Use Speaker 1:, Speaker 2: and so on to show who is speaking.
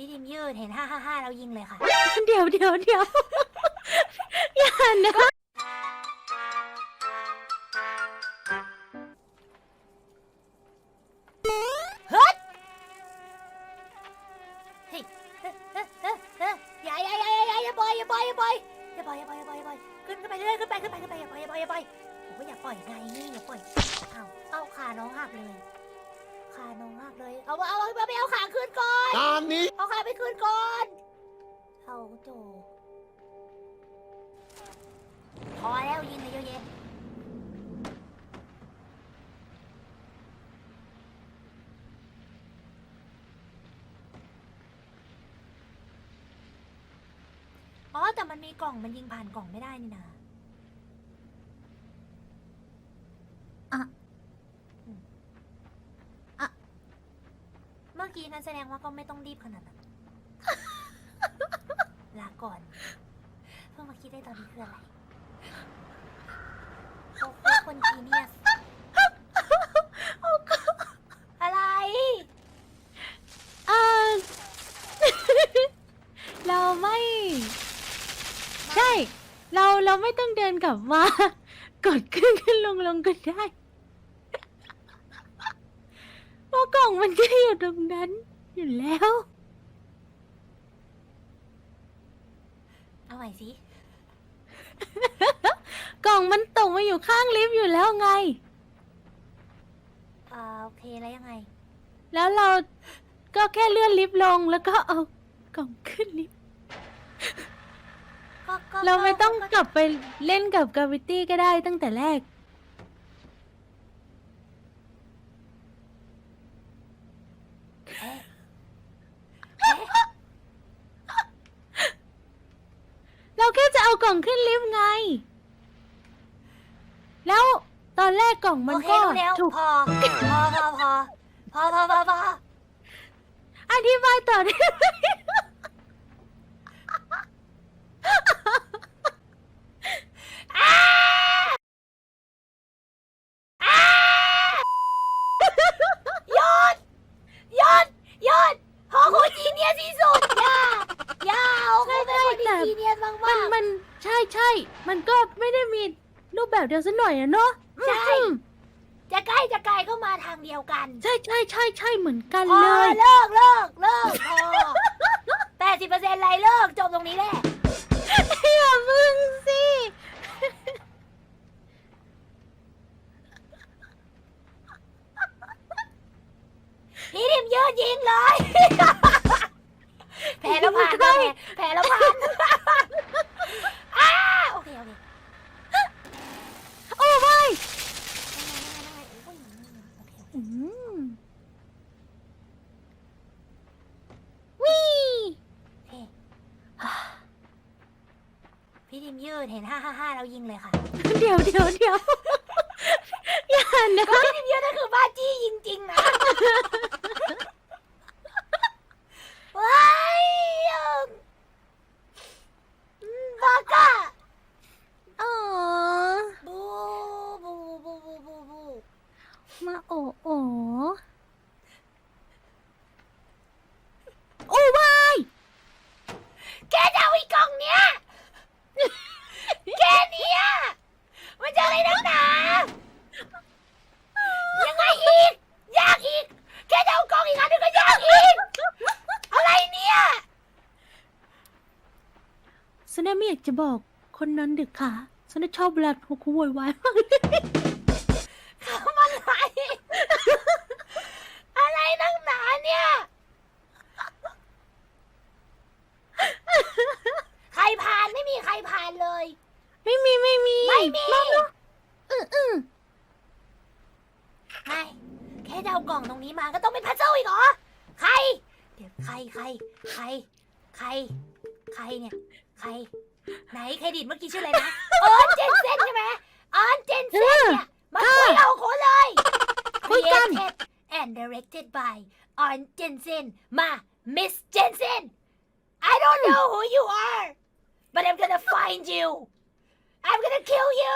Speaker 1: พี่ทีมยืดเห็นห้าห้าห้าแล้วยิงเลยค่ะ
Speaker 2: เดี๋ยวเดี๋ยวเดี๋ยว อย่านะ
Speaker 1: เฮ้ยเฮ้ยเฮ้ยเฮ้ยเฮ้ยอย่าอย่าอย่าอย่าอย่าอย่าปล่อยอย่าปล่อยอย่าปล่อยอย่าปล่อยอย่าปล่อยอย่าปล่อยอย่าปล่อยขึ้นขึ้นไปเรื่อยขึ้นไปขึ้นไปขึ้นไปอย่าปล่อยอย่าปล่อยอย่าปล่อยผมก็อย่าปล่อยไงอย่าปล่อยเอาเอาขาน้องหักเลยขาน้องหักเลย เอาเอาเอาไปเอาขาขึ้นก่อน
Speaker 3: ตอนนี้
Speaker 1: เอาขาไปขึ้ นก่อนเอาโจพอแล้วยิงเลยเยอะแยะอ๋อแต่มันมีกล่องมันยิงผ่านกล่องไม่ได้นี่นะ
Speaker 2: อะ
Speaker 1: อืมอะเมื่อกี้นั้นแสดงว่าก็ไม่ต้องรีบขนาดนั้นลา ก่อน เพิ่งมาคิดได้ตอนนี้คืออะไรโอ้โหคนจีเนียสอะไร
Speaker 2: เออ เราไม่ ใช่ เราเราไม่ต้องเดินกลับมากดขึ้นขึ้นลงลงก็ได้เพราะกล่องมันก็อยู่ตรงนั้น อยู่แล้ว
Speaker 1: เอา ใหม่สิ
Speaker 2: กล่องมันตกมาอยู่ข้างลิฟต์อยู่แล้วไง
Speaker 1: อ่าโอเคแล้วยังไง
Speaker 2: แล้วเราก็แค่เลื่อนลิฟต์ลงแล้วก็เอากล่องขึ้นลิฟต์
Speaker 1: ก็ก็
Speaker 2: เราไม่ต้อง
Speaker 1: ก็
Speaker 2: กลับไปเล่นกับกราวิตี้ก็ได้ตั้งแต่แรก
Speaker 1: เอ๊ะ
Speaker 2: เราแค่จะเอา กล่องขึ้นลิฟต์ไง แล้วตอนแรกกล่องมัน
Speaker 1: โอเค
Speaker 2: ก็
Speaker 1: รู้แล้ว
Speaker 2: ถูก
Speaker 1: พอพอพอพอพอพอพอพอ
Speaker 2: อธิบายต่อได้ไหม
Speaker 1: หยุดหยุดหยุดหอโคจีเนียสที่สุดอย่าอย่าหอโคเป็นคนที่จีเนียสมาก
Speaker 2: มัน
Speaker 1: ๆ
Speaker 2: มัน ใช่ใช่มันก็ไม่ได้มีรูปแบบเดียวซะหน่อยอะเนาะ
Speaker 1: ใช่
Speaker 2: อืม
Speaker 1: จะใกล้จะไกลก็มาทางเดียวกัน
Speaker 2: ใช่ใช่ใช่ใช่เหมือนกัน
Speaker 1: พอ
Speaker 2: เลย
Speaker 1: เลิกเลิกเลิกพอแปดสิบเปอร์เซ็นต์ไรเลิกจบตรงนี้แหละ
Speaker 2: อย่ามึงสิ
Speaker 1: พี่ทิมยืดยิงเลย แพ้แล้วผ่านนะแพ้แพ้แล้วผ่านอ้าโอเคโอเค
Speaker 2: โอ้ไม่
Speaker 1: โอเค
Speaker 2: อืมวี่
Speaker 1: โอเค พี่ทิมยืดเห็นห้าห้าห้าแล้วยิงเลยค่ะ
Speaker 2: เดี๋ยวเดี๋ยวเดี๋ยวอย่านะ
Speaker 1: ก็พี่ทิมยืดนั่นคือบ้าจี้จริงๆนะว้ายอืมบ้ากะ
Speaker 2: อ๋อ
Speaker 1: บูบูบูบูบูบู
Speaker 2: มาโอ้โอ้โอ้วาย
Speaker 1: แกจะเอาอีกกล่องเนี้ย แกเนี้ยมันจะอะไรนักหนา ยังไงอีก ยากอีก แกจะเอากล่องอีกอันหนึงก็ยากอีก อะไรเนี่ย
Speaker 2: ฉันน่ะไม่อยากจะบอกคนนั้นเด็กค่ะฉันน่ะชอบเวลาเขาคุโวยวายมากเลย
Speaker 1: ทำอะไร อะไรนักหนาเนี่ย ใครผ่านไม่มีใครผ่านเลย
Speaker 2: ไม่มีไม่มี
Speaker 1: ไม่มี
Speaker 2: รอบเนอะอืออือ
Speaker 1: ไม่แค่จะเอากล่องตรงนี้มาก็ต้องเป็นพัซเซิลอีกเหรอ ใคร เดี๋ยวใครใคร ใคร ใคร ใครเนี่ย ใคร ไหนเครดิตเมื่อกี้ชื่ออะไรนะเออเจนเซนใช่ไหมเออเจนเซนเนี่ยมาคุยเอาคนเลย
Speaker 2: คุยกัน
Speaker 1: Created and directed by ออนเจนเซนมา Miss Jensen I don't know who you are but I'm gonna find you. I'm gonna kill you.